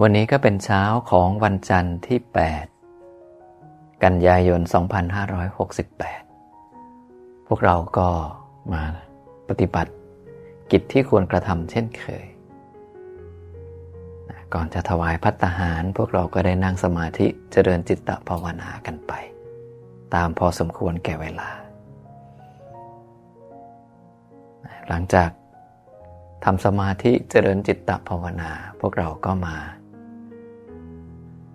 วันนี้ก็เป็นเช้าของวันจันทร์ที่ 8 กันยายน 2568 พวกเราก็มาปฏิบัติ กิจที่ควรกระทำเช่นเคย ก่อนจะถวายพัตตาหาร พวกเราก็ได้นั่งสมาธิเจริญจิตตภาวนากันไป ตามพอสมควรแก่เวลา หลังจาก ทำสมาธิเจริญจิตตภาวนา พวกเราก็มา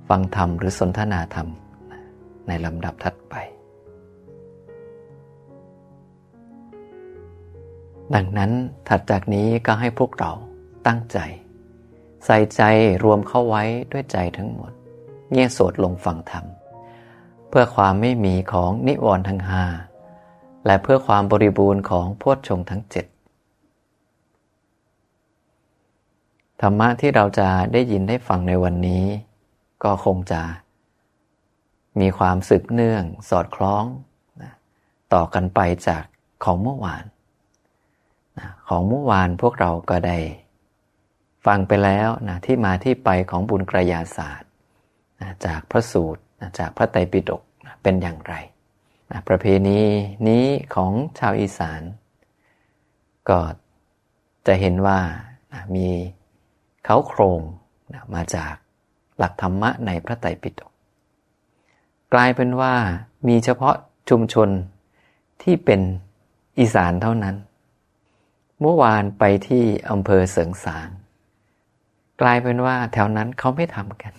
ฟังธรรมหรือสนทนาธรรมในลำดับถัดไป ดังนั้นถัดจากนี้ก็ให้พวกเราตั้งใจ ใส่ใจรวมเข้าไว้ด้วยใจทั้งหมด เงี่ยโสดลงฟังธรรม เพื่อความไม่มีของนิวรณ์ทั้งห้าและเพื่อความบริบูรณ์ของพวดชงทั้งเจ็ด ธรรมะที่เราจะได้ยินได้ฟังในวันนี้ ก็คงจะมีความสืบเนื่องสอดคล้องนะต่อกันไปจากของเมื่อวานนะของเมื่อวานพวกเราก็ได้ ฟังไปแล้วนะที่มาที่ไปของบุญกระยาศาสตร์นะจากพระสูตรนะจากพระไตรปิฎกนะเป็นอย่างไรนะประเพณีนี้ของชาวอีสาน ก็จะเห็นว่านะมี เขาโครงนะมาจากหลักธรรมะในพระไตรปิฎกกลายเป็นว่ามีเฉพาะชุมชนที่เป็นอีสานเท่านั้น เมื่อวานไปที่อำเภอเสริงสาง กลายเป็นว่าแถวนั้นเขาไม่ทำกัน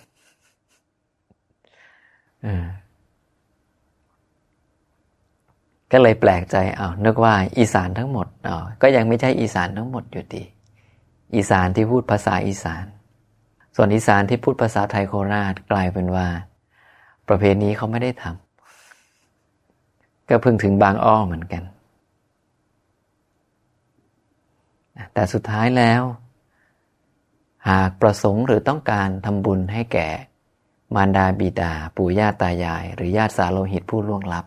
ก็เลยแปลกใจเอานึกว่าอีสานทั้งหมดอ๋อก็ยังไม่ใช่อีสานทั้งหมดอยู่ดี อีสานที่พูดภาษาอีสาน ส่วนอีสานที่พูดภาษาไทยโคราชกลายเป็นว่า ประเพณีเขาไม่ได้ทำก็เพิ่งถึงบางอ้อเหมือนกัน แต่สุดท้ายแล้ว หากประสงค์หรือต้องการทำบุญให้แก่ มารดาบิดา ปู่ย่าตายาย หรือญาติสาโลหิตผู้ล่วงลับ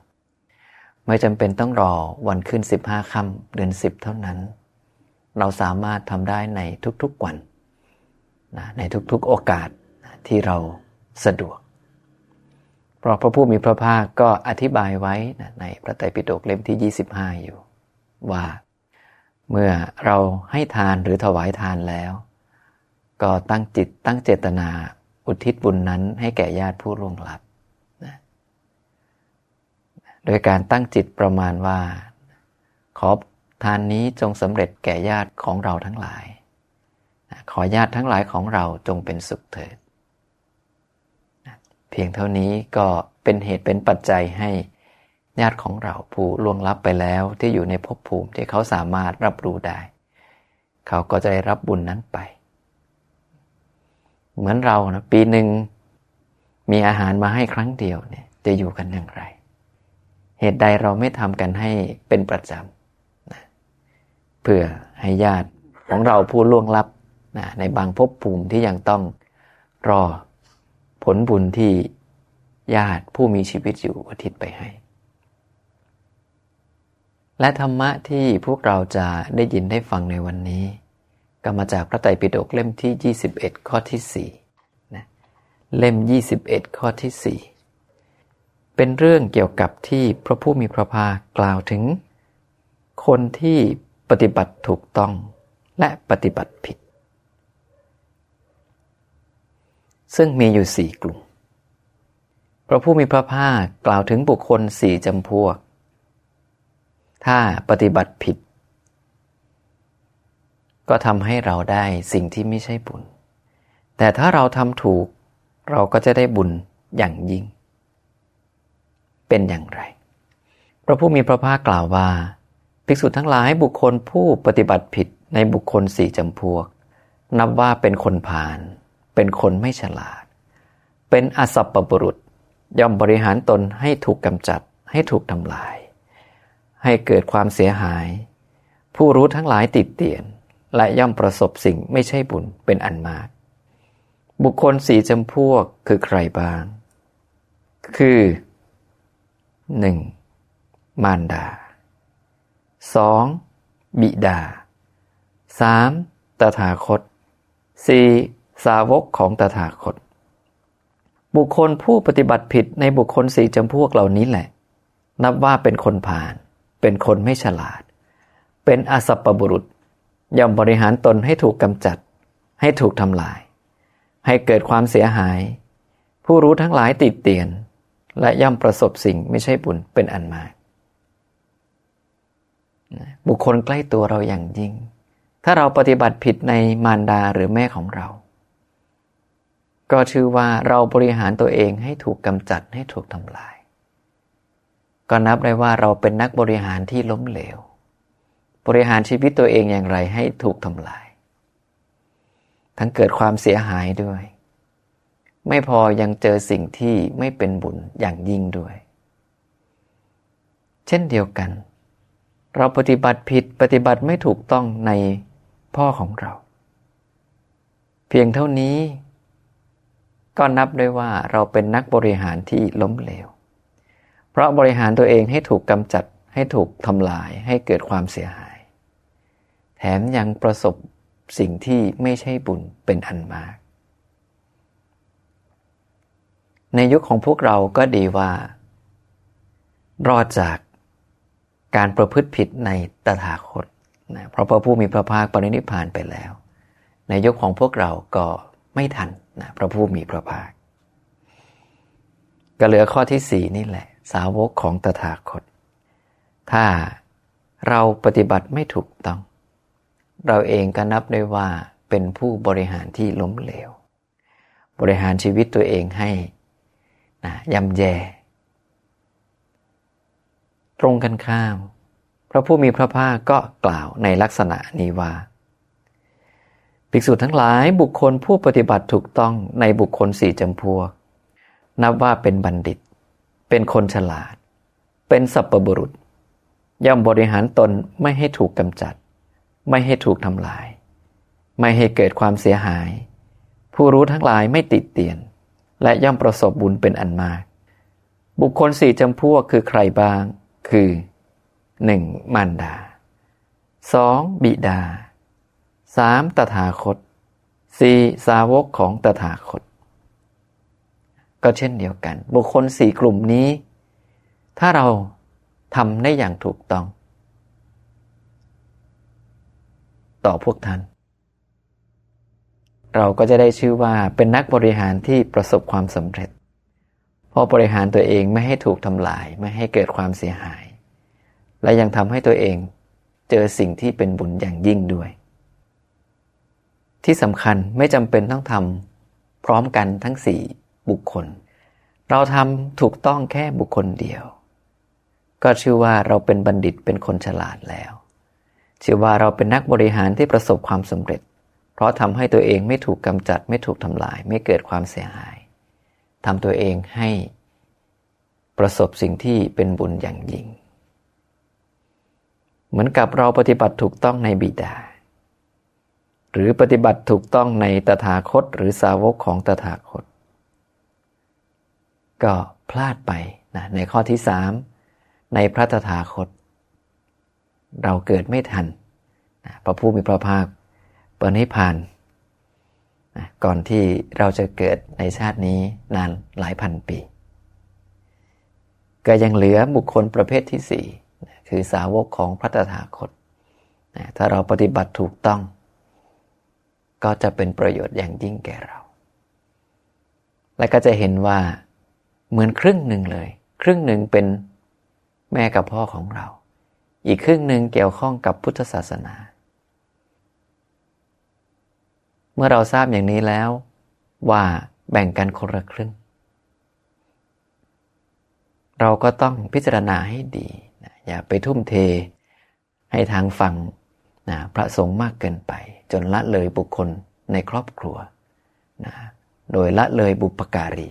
ไม่จำเป็นต้องรอวันขึ้น 15 ค่ำเดือน 10 เท่านั้น เราสามารถทำได้ในทุกๆวันนะในทุกๆโอกาสที่เราสะดวก เพราะพระผู้มีพระภาคก็อธิบายไว้นะในพระไตรปิฎกเล่มที่ 25 อยู่ ว่าเมื่อเราให้ทานหรือถวายทานแล้ว ก็ตั้งจิตตั้งเจตนาอุทิศบุญนั้นให้แก่ญาติผู้ร่วงลับนะโดยการตั้งจิตประมาณว่า ขอ ทานนี้จงสำเร็จแก่ญาติของเราทั้งหลาย ขอญาติทั้งหลายของเราจงเป็นสุขเถิด เพียงเท่านี้ก็เป็นเหตุเป็นปัจจัยให้ญาติของเราผู้ล่วงลับไปแล้วที่อยู่ในภพภูมิที่เขาสามารถรับรู้ได้ เขาก็จะได้รับบุญนั้นไป เหมือนเรานะปีหนึ่งมีอาหารมาให้ครั้งเดียวเนี่ยจะอยู่กันอย่างไร เหตุใดเราไม่ทำกันให้เป็นประจำ เพื่อให้ญาติของเราผู้ล่วงลับนะในบางภพภูมิที่ยังต้องรอผลบุญที่ญาติผู้มีชีวิตอยู่อุทิศไปให้ และธรรมะที่พวกเราจะได้ยินได้ฟังในวันนี้ ก็มาจากพระไตรปิฎกเล่มที่ 21 ข้อที่4นะเล่ม 21 ข้อที่ 4 เป็นเรื่องเกี่ยวกับที่พระผู้มีพระภาคกล่าวถึง คนที่ ปฏิบัติถูกต้องและปฏิบัติผิด ซึ่งมีอยู่สี่กลุ่ม พระผู้มีพระภาคกล่าวถึงบุคคลสี่จำพวก ถ้าปฏิบัติผิด ก็ทำให้เราได้สิ่งที่ไม่ใช่บุญ แต่ถ้าเราทำถูกเราก็จะได้บุญอย่างยิ่ง เป็นอย่างไร พระผู้มีพระภาคกล่าวว่า ภิกษุทั้งหลายบุคคลผู้ปฏิบัติผิดในบุคคลสี่จำพวก นับว่าเป็นคนผ่าน เป็นคนไม่ฉลาด เป็นอสัพปบุรุษ ย่อมบริหารตนให้ถูกกำจัดให้ถูกทำลาย ให้เกิดความเสียหาย ผู้รู้ทั้งหลายติดเตียน และย่อมประสบสิ่งไม่ใช่บุญเป็นอันมาก บุคคลสี่จำพวกคือใครบ้าง คือ 1. มารดา 2. บิดา 3. ตถาคต 4. สาวกของตถาคต บุคคลผู้ปฏิบัติผิดในบุคคลสี่จำพวกเหล่านี้แหละ นับว่าเป็นคนผ่าน เป็นคนไม่ฉลาด เป็นอสัปปบุรุษ ย่อมบริหารตนให้ถูกกำจัด ให้ถูกทำลาย ให้เกิดความเสียหาย ผู้รู้ทั้งหลายติดเตียน และย่อมประสบสิ่งไม่ใช่บุญเป็นอันมาก บุคคลใกล้ตัวเราอย่างยิ่ง ถ้าเราปฏิบัติผิดในมารดาหรือแม่ของเรา ก็ชื่อว่าเราบริหารตัวเองให้ถูกกำจัดให้ถูกทำลาย ก็นับได้ว่าเราเป็นนักบริหารที่ล้มเหลว บริหารชีวิตตัวเองอย่างไรให้ถูกทำลาย ทั้งเกิดความเสียหายด้วย ไม่พอยังเจอสิ่งที่ไม่เป็นบุญอย่างยิ่งด้วย เช่นเดียวกัน เราปฏิบัติผิดปฏิบัติไม่ถูกต้องในพ่อของเรา เพียงเท่านี้ ก็นับได้ว่าเราเป็นนักบริหารที่ล้มเหลว เพราะบริหารตัวเองให้ถูกกำจัดให้ถูกทำลายให้เกิดความเสียหาย แถมยังประสบสิ่งที่ไม่ใช่บุญเป็นอันมาก ในยุคของพวกเราก็ดีว่า รอดจาก การประพฤติผิดในตถาคตนะเพราะพระผู้มีพระภาคปรินิพพานไปแล้ว ในยุคของพวกเราก็ไม่ทันนะพระผู้มีพระภาค ก็เหลือข้อที่สี่นี่แหละ สาวกของตถาคต ถ้าเราปฏิบัติไม่ถูกต้อง เราเองก็นับได้ว่าเป็นผู้บริหารที่ล้มเหลว บริหารชีวิตตัวเองให้นะยำแย่ ตรงกันข้าม พระผู้มีพระภาคก็กล่าวในลักษณะนี้ว่า ภิกษุทั้งหลายบุคคลผู้ปฏิบัติถูกต้องในบุคคลสี่จำพวก นับว่าเป็นบัณฑิต เป็นคนฉลาด เป็นสัพปบุรุษ ย่อมบริหารตนไม่ให้ถูกกำจัด ไม่ให้ถูกทำลาย ไม่ให้เกิดความเสียหาย ผู้รู้ทั้งหลายไม่ติดเตียน และย่อมประสบบุญเป็นอันมาก บุคคลสี่จำพวกคือใครบ้าง คือ 1. มารดา 2. บิดา 3. ตถาคต 4. สาวกของตถาคต ก็เช่นเดียวกัน บุคคลสี่กลุ่มนี้ ถ้าเราทำได้อย่างถูกต้อง ต่อพวกท่าน เราก็จะได้ชื่อว่าเป็นนักบริหารที่ประสบความสำเร็จ พราะบริหารตัวเองไม่ให้ถูกทำลายไม่ให้เกิดความเสียหาย และยังทำให้ตัวเองเจอสิ่งที่เป็นบุญอย่างยิ่งด้วย ที่สำคัญไม่จำเป็นต้องทำพร้อมกันทั้งสี่บุคคล เราทำถูกต้องแค่บุคคลเดียว ก็ชื่อว่าเราเป็นบัณฑิตเป็นคนฉลาดแล้ว ชื่อว่าเราเป็นนักบริหารที่ประสบความสำเร็จ เพราะทำให้ตัวเองไม่ถูกกำจัดไม่ถูกทำลายไม่เกิดความเสียหาย ทำตัวเองให้ประสบสิ่งที่เป็นบุญอย่างยิ่ง เหมือนกับเราปฏิบัติถูกต้องในบิดา หรือปฏิบัติถูกต้องในตถาคตหรือสาวกของตถาคต ก็พลาดไปนะในข้อที่สามในพระตถาคต เราเกิดไม่ทันนะพระผู้มีพระภาคเปิดให้ผ่าน ก่อนที่เราจะเกิดในชาตินี้นานหลายพันปี ก็ยังเหลือบุคคลประเภทที่สี่คือสาวกของพระตถาคต ถ้าเราปฏิบัติถูกต้อง ก็จะเป็นประโยชน์อย่างยิ่งแก่เรา และก็จะเห็นว่าเหมือนครึ่งหนึ่งเลย ครึ่งหนึ่งเป็นแม่กับพ่อของเรา อีกครึ่งหนึ่งเกี่ยวข้องกับพุทธศาสนา เมื่อเราทราบอย่างนี้แล้ว ว่าแบ่งกันคนละครึ่ง เราก็ต้องพิจารณาให้ดีนะอย่าไปทุ่มเทให้ทางฟังนะพระสงฆ์มากเกินไป จนละเลยบุคคลในครอบครัวนะโดยละเลยบุปการี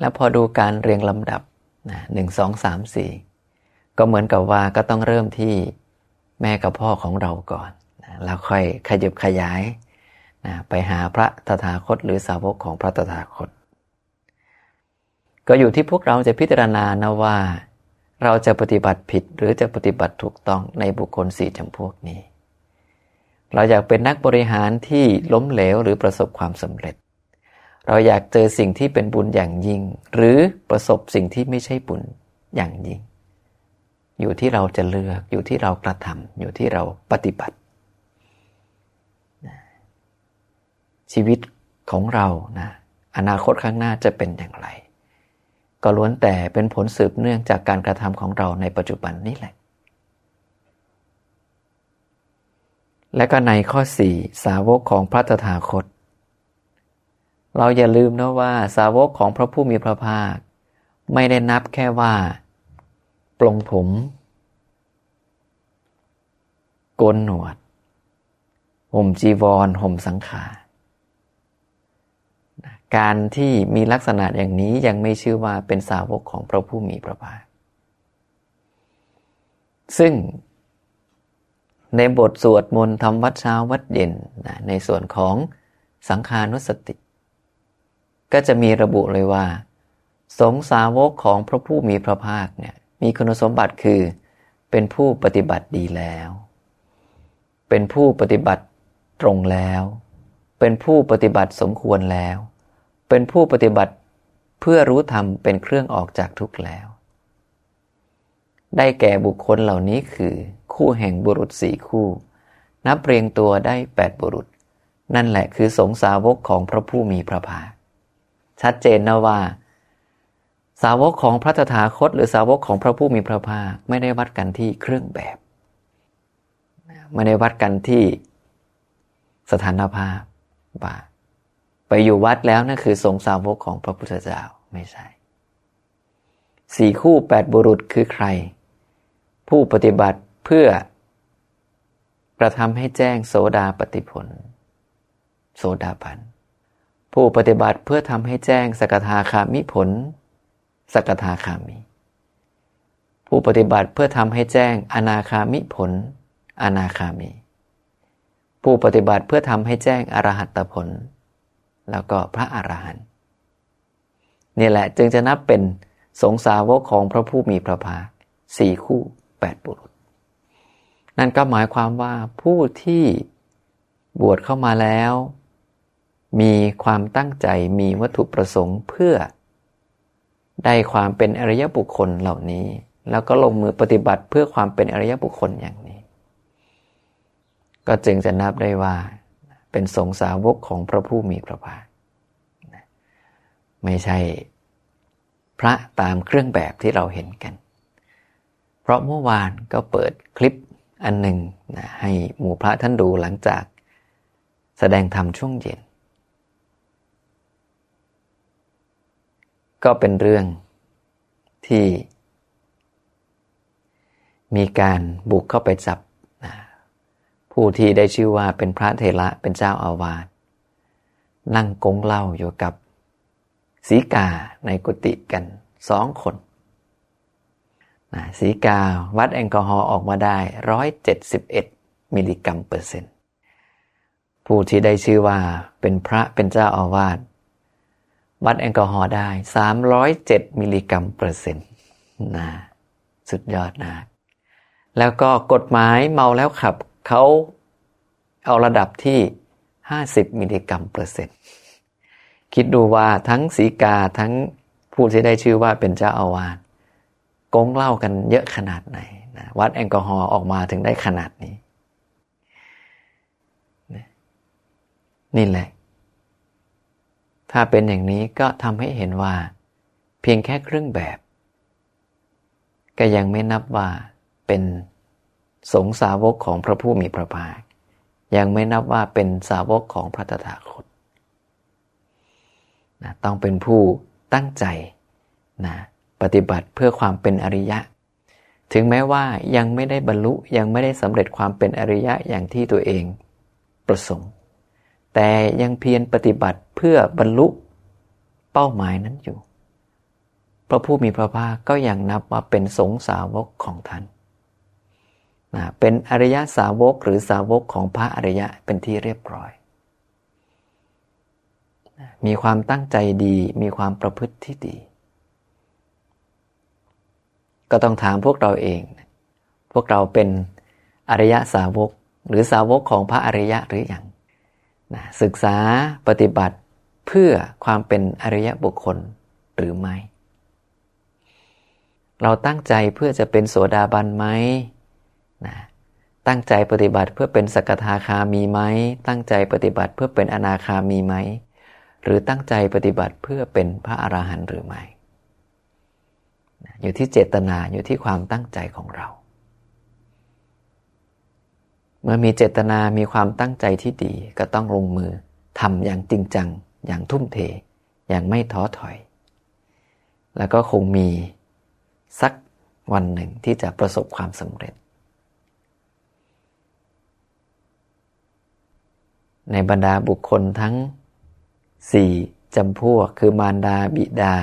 แล้วพอดูการเรียงลำดับนะหนึ่งสองสามสี่ก็เหมือนกับว่าก็ต้องเริ่มที่แม่กับพ่อของเราก่อน แล้วค่อยขยับขยายนะไปหาพระตถาคตหรือสาวกของพระตถาคต ก็อยู่ที่พวกเราจะพิจารณานะว่า เราจะปฏิบัติผิดหรือจะปฏิบัติถูกต้องในบุคคลสี่จำพวกนี้ เราอยากเป็นนักบริหารที่ล้มเหลวหรือประสบความสำเร็จ เราอยากเจอสิ่งที่เป็นบุญอย่างยิ่ง หรือประสบสิ่งที่ไม่ใช่บุญอย่างยิ่งอยู่ที่เราจะเลือกอยู่ที่เรากระทำอยู่ที่เราปฏิบัติ ชีวิตของเรานะอนาคตข้างหน้าจะเป็นอย่างไร ก็ล้วนแต่เป็นผลสืบเนื่องจากการกระทำของเราในปัจจุบันนี่แหละ และก็ในข้อ 4 สาวกของพระตถาคต เราอย่าลืมนะว่าสาวกของพระผู้มีพระภาค ไม่ได้นับแค่ว่า ปลงผมโกนหนวด ห่มจีวร ห่มสังขาร การที่มีลักษณะอย่างนี้ยังไม่ชื่อว่าเป็นสาวกของพระผู้มีพระภาค ซึ่งในบทสวดมนต์ทำวัดเช้าวัดเย็นนะในส่วนของสังขานุสติ ก็จะมีระบุเลยว่า สงสาวกของพระผู้มีพระภาคเนี่ยมีคุณสมบัติคือเป็นผู้ปฏิบัติดีแล้ว เป็นผู้ปฏิบัติตรงแล้ว เป็นผู้ปฏิบัติสมควรแล้ว เป็นผู้ปฏิบัติเพื่อรู้ธรรมเป็นเครื่องออกจากทุกข์แล้ว ได้แก่บุคคลเหล่านี้คือ คู่แห่งบุรุษสี่คู่ นับเรียงตัวได้แปดบุรุษ นั่นแหละคือสงสาวกของพระผู้มีพระภาค ชัดเจนนะว่า สาวกของพระตถาคต หรือสาวกของพระผู้มีพระภาคไม่ได้วัดกันที่เครื่องแบบไม่ได้วัดกันที่สถานภาพว่า ไปอยู่วัดแล้วนั่นคือสงสาวกของพระพุทธเจ้าไม่ใช่สี่คู่แปดบุรุษคือใคร ผู้ปฏิบัติเพื่อกระทำให้แจ้งโสดาปฏิผล โสดาบัน ผู้ปฏิบัติเพื่อทำให้แจ้งสกทาคามิผล สกทาคามิ ผู้ปฏิบัติเพื่อทำให้แจ้งอนาคามิผล อนาคามี ผู้ปฏิบัติเพื่อทำให้แจ้งอรหัตผล แล้วก็พระอรหันต์นี่แหละจึงจะนับเป็นสงสาวกของพระผู้มีพระภาคสี่คู่แปดบุรุษ นั่นก็หมายความว่าผู้ที่บวชเข้ามาแล้ว มีความตั้งใจมีวัตถุประสงค์เพื่อ ได้ความเป็นอริยบุคคลเหล่านี้ แล้วก็ลงมือปฏิบัติเพื่อความเป็นอริยบุคคลอย่างนี้ ก็จึงจะนับได้ว่า เป็นสงสาวกของพระผู้มีพระภาคไม่ใช่พระตามเครื่องแบบที่เราเห็นกัน เพราะเมื่อวานก็เปิดคลิปอันหนึ่งนะให้หมู่พระท่านดูหลังจาก แสดงธรรมช่วงเย็น ก็เป็นเรื่องที่ มีการบุกเข้าไปจับ ผู้ที่ได้ชื่อว่าเป็นพระเทระเป็นเจ้าอาวาสนั่งกงเล่าอยู่กับสีกาในกุฏิกันสองคนนะสีกาวัดแอลกอฮอล์ออกมาได้171มิลลิกรัมเปอร์เซ็นต์ผู้ที่ได้ชื่อว่าเป็นพระเป็นเจ้าอาวาสวัดแอลกอฮอล์ได้307มิลลิกรัมเปอร์เซ็นต์นะสุดยอดนะแล้วก็กฎหมายเมาแล้วขับ เขาเอาระดับที่ 50 มิลลิกรัมเปอร์เซ็นต์ คิดดูว่าทั้งสีกาทั้งผู้ที่ได้ชื่อว่าเป็นเจ้าอาวาสกงเล่ากันเยอะขนาดไหนนะวัดแอลกอฮอล์ออกมาถึงได้ขนาดนี้ นี่แหละ ถ้าเป็นอย่างนี้ก็ทำให้เห็นว่า เพียงแค่ครึ่งแบบ ก็ยังไม่นับว่าเป็น สงสาวกของพระผู้มีพระภาค ยังไม่นับว่าเป็นสาวกของพระตถาคตนะต้องเป็นผู้ตั้งใจนะปฏิบัติเพื่อความเป็นอริยะ ถึงแม้ว่ายังไม่ได้บรรลุยังไม่ได้สำเร็จความเป็นอริยะอย่างที่ตัวเองประสงค์ แต่ยังเพียรปฏิบัติเพื่อบรรลุเป้าหมายนั้นอยู่ พระผู้มีพระภาคก็ยังนับว่าเป็นสงสาวกของท่าน เป็นอริยสาวกหรือสาวกของพระอริยะเป็นที่เรียบร้อย มีความตั้งใจดี มีความประพฤติที่ดี ก็ต้องถามพวกเราเอง พวกเราเป็นอริยสาวกหรือสาวกของพระอริยะหรืออยังนะศึกษาปฏิบัติเพื่อความเป็นอริยบุคคลหรือไม่ เราตั้งใจเพื่อจะเป็นโสดาบันไหม นะตั้งใจปฏิบัติเพื่อเป็นสกทาคามีไหม ตั้งใจปฏิบัติเพื่อเป็นอนาคามีไหม หรือตั้งใจปฏิบัติเพื่อเป็นพระอรหันต์หรือไม่ อยู่ที่เจตนาอยู่ที่ความตั้งใจของเรา เมื่อมีเจตนามีความตั้งใจที่ดีก็ต้องลงมือทำอย่างจริงจัง อย่างทุ่มเท อย่างไม่ท้อถอย แล้วก็คงมีสักวันหนึ่งที่จะประสบความสำเร็จ ในบรรดาบุคคลทั้งสี่จำพวกคือมารดาบิดา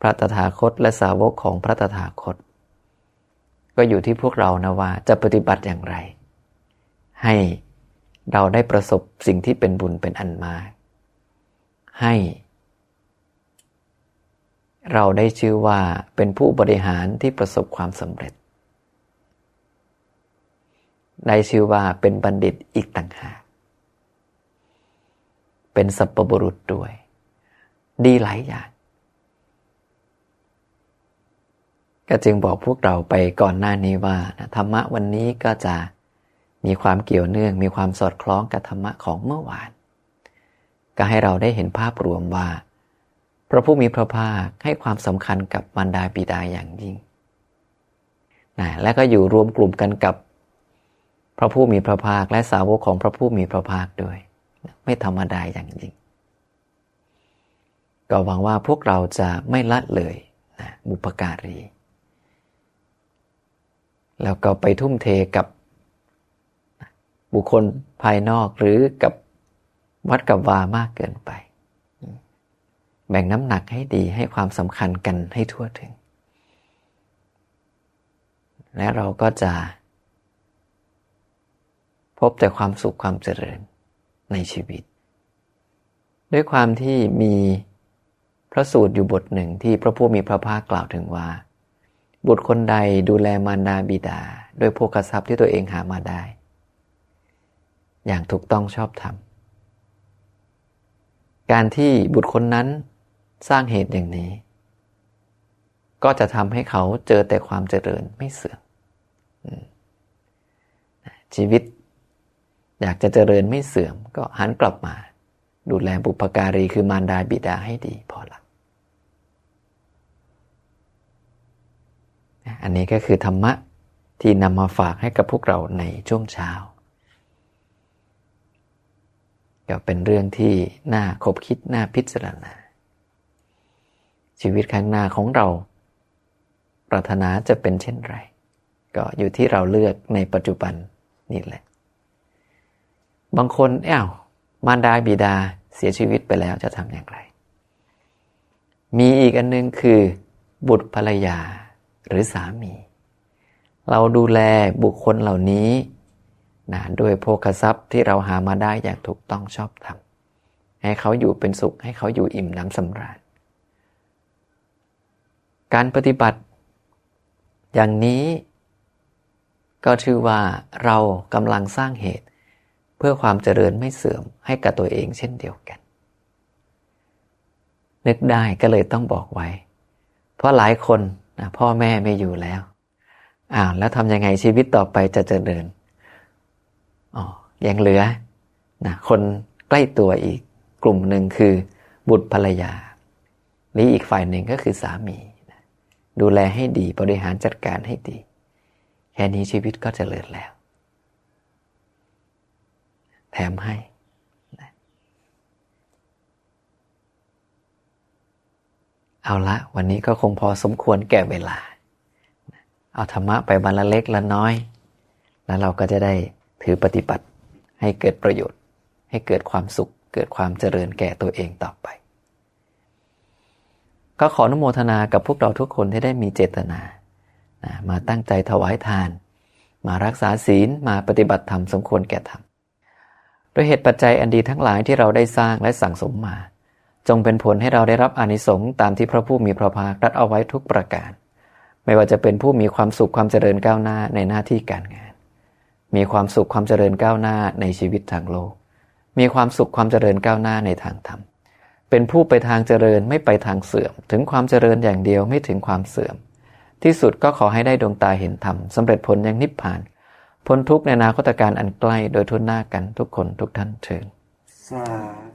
พระตถาคตและสาวกของพระตถาคต ก็อยู่ที่พวกเรานะว่าจะปฏิบัติอย่างไร ให้เราได้ประสบสิ่งที่เป็นบุญเป็นอันมาก ให้ เราได้ชื่อว่าเป็นผู้บริหารที่ประสบความสำเร็จ ได้ชื่อว่าเป็นบัณฑิตอีกต่างหาก เป็นสัพปบุรุษด้วย ดีหลายอย่าง ก็จึงบอกพวกเราไปก่อนหน้านี้ว่าธรรมะวันนี้ก็จะมีความเกี่ยวเนื่อง มีความสอดคล้องกับธรรมะของเมื่อวาน ก็ให้เราได้เห็นภาพรวมว่า พระผู้มีพระภาคให้ความสำคัญกับมารดาบิดาอย่างยิ่งนะและก็อยู่รวมกลุ่มกันกับพระผู้มีพระภาคและสาวกของพระผู้มีพระภาคด้วย ไม่ธรรมดาอย่างยิ่ง ก็หวังว่าพวกเราจะไม่ละเลยนะบุปการี แล้วก็ไปทุ่มเทกับบุคคลภายนอกหรือกับวัดกับวามากเกินไป แบ่งน้ำหนักให้ดีให้ความสำคัญกันให้ทั่วถึง และเราก็จะพบแต่ความสุขความเจริญ ในชีวิต ด้วยความที่มีพระสูตรอยู่บทหนึ่งที่พระผู้มีพระภาคกล่าวถึงว่า บุตรคนใดดูแลมารดาบิดา ด้วยโภคทรัพย์ที่ตัวเองหามาได้ อย่างถูกต้องชอบธรรมการที่บุตรคนนั้นสร้างเหตุอย่างนี้ ก็จะทำให้เขาเจอแต่ความเจริญไม่เสื่อมชีวิต อยากจะเจริญไม่เสื่อมก็หันกลับมา ดูแลบุพการีคือมารดาบิดาให้ดีพอละอันนี้ก็คือธรรมะที่นำมาฝากให้กับพวกเราในช่วงเช้าก็เป็นเรื่องที่น่าคบคิดน่าพิจารณา ชีวิตข้างหน้าของเรา ปรารถนาจะเป็นเช่นไร ก็อยู่ที่เราเลือกในปัจจุบันนี่แหละ บางคนอ้าวมารดาบิดาเสียชีวิตไปแล้วจะทำอย่างไร มีอีกอันนึงคือ บุตรภรรยาหรือสามี เราดูแลบุคคลเหล่านี้นะด้วยโภคทรัพย์ที่เราหามาได้อย่างถูกต้องชอบธรรมให้เขาอยู่เป็นสุขให้เขาอยู่อิ่มน้ำสำราญ การปฏิบัติ อย่างนี้ ก็ชื่อว่าเรากำลังสร้างเหตุ เพื่อความเจริญไม่เสื่อมให้กับตัวเองเช่นเดียวกัน นึกได้ก็เลยต้องบอกไว้ เพราะหลายคนนะพ่อแม่ไม่อยู่แล้วอ้าวแล้วทำยังไงชีวิตต่อไปจะเจริญอ๋อยังเหลือนะคนใกล้ตัวอีกกลุ่มหนึ่งคือบุตรภรรยาหรืออีกฝ่ายหนึ่งก็คือสามีดูแลให้ดีบริหารจัดการให้ดี แค่นี้ชีวิตก็จเจริญแล้ว แถมให้ เอาละวันนี้ก็คงพอสมควรแก่เวลา เอาธรรมะไปบรรละเล็กละน้อย แล้วเราก็จะได้ถือปฏิบัติให้เกิดประโยชน์ ให้เกิดความสุข เกิดความเจริญแก่ตัวเองต่อไปก็ขออนุโมทนากับพวกเราทุกคนที่ได้มีเจตนามาตั้งใจถวายทาน มารักษาศีล มาปฏิบัติธรรมสมควรแก่ธรรม ดยเหตุปัจจัยอันดีทั้งหลายที่เราได้สร้างและสั่งสมมา จงเป็นผลให้เราได้รับอานิสงส์ตามที่พระผู้มีพระภาครัดเอาไว้ทุกประการ ไม่ว่าจะเป็นผู้มีความสุขความเจริญก้าวหน้าในหน้าที่การงาน มีความสุขความเจริญก้าวหน้าในชีวิตทางโลก มีความสุขความเจริญก้าวหน้าในทางธรรม เป็นผู้ไปทางเจริญไม่ไปทางเสื่อม ถึงความเจริญอย่างเดียวไม่ถึงความเสื่อม ที่สุดก็ขอให้ได้ดวงตาเห็นธรรมสำเร็จผลอยังนิพพาน พ้นทุกข์ในอนาคตการอันใกล้โดยทุนหน้ากันทุกคนทุกท่านเชิญสา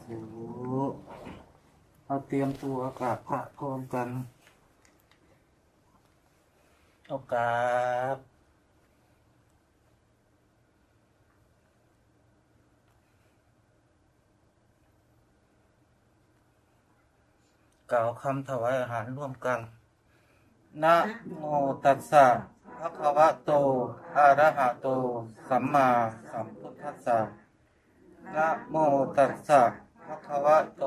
ธุเราเตรียมตัวกราบพระพร้อมกันโอกราบกล่าวคำถวายอาหารร่วมกัน นะโมตัสสะ ภะคะวะโตอะระหะโต สัมมาสัมพุทธัสสะนะโมตัสสะภะคะวะโต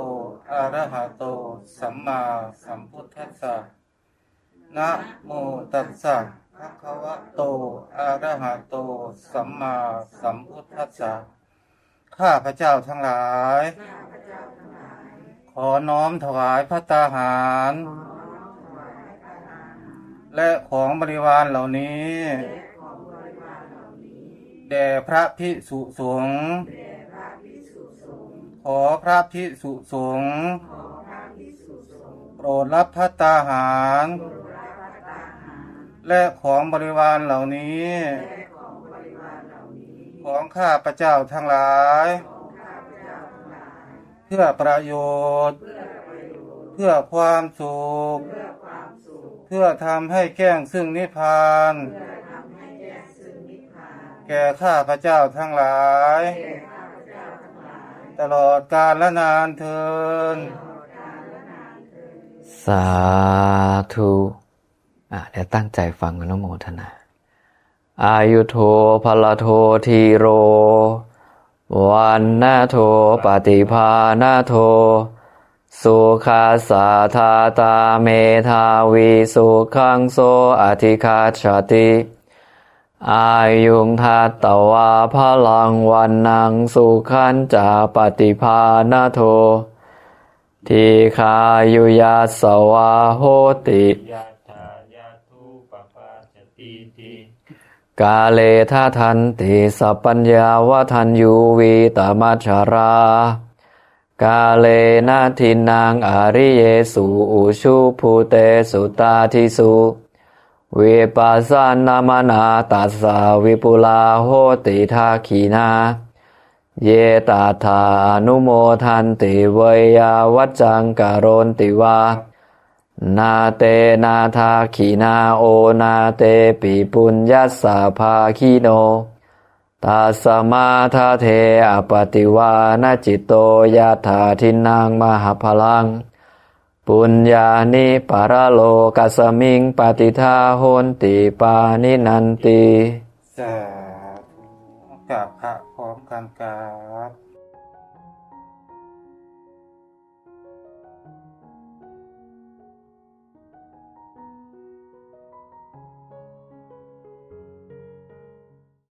อะระหะโต สัมมาสัมพุทธัสสะนะโมตัสสะภะคะวะโตอะระหะโต สัมมาสัมพุทธัสสะ ข้าพระเจ้าทั้งหลาย ขอน้อมถวายพระตาหาร และของบริวารเหล่านี้แด่พระพิสุสงฆ์ขอพระพิสุสงฆ์โปรดรับพระตาหาร และของบริวารเหล่านี้ ของข้าพระเจ้าทั้งหลาย เพื่อประโยชน์ เพื่อความสุข เพื่อทำให้แก้งซึ่งนิพพาน แก่ข้าพระเจ้าทั้งหลาย ตลอดกาลและนานเทิน สาธุอะเดี๋ยวตั้งใจฟังอนุโมทนา อายุโทพลโททีโร วันนาโทปฏิภาณโท สุขาสาธาตาเมธาวีสุขังโสอธิคาชติอายุงทัตตวาพลังวันนังสุขันจาปฏิภาณโท ทีคายุยาสวาโหติยะถายะทุปปาจติติกาเลทาทันติสัพปัญญาวทันยูวีตมัชรา กาเลนาทินังอาริเยสุอุชุภูเตสุตาทิสุวิปัสสนามนาตัสสาวิปุลาโหติทาขีนา เยตาธานุโมทันติเวยาวัจจังกโรนติวา นาเตนาทาขีนาโอนาเตปิปุญญัสสาภาคีโน ตัสมาทาเทอปติวานจิตโตยาธาทินังมหาพลัง ปุญญานิปารโลกัสมิงปฏิทาโหนติปานินันติสาธุกับพระพร้อมกันกา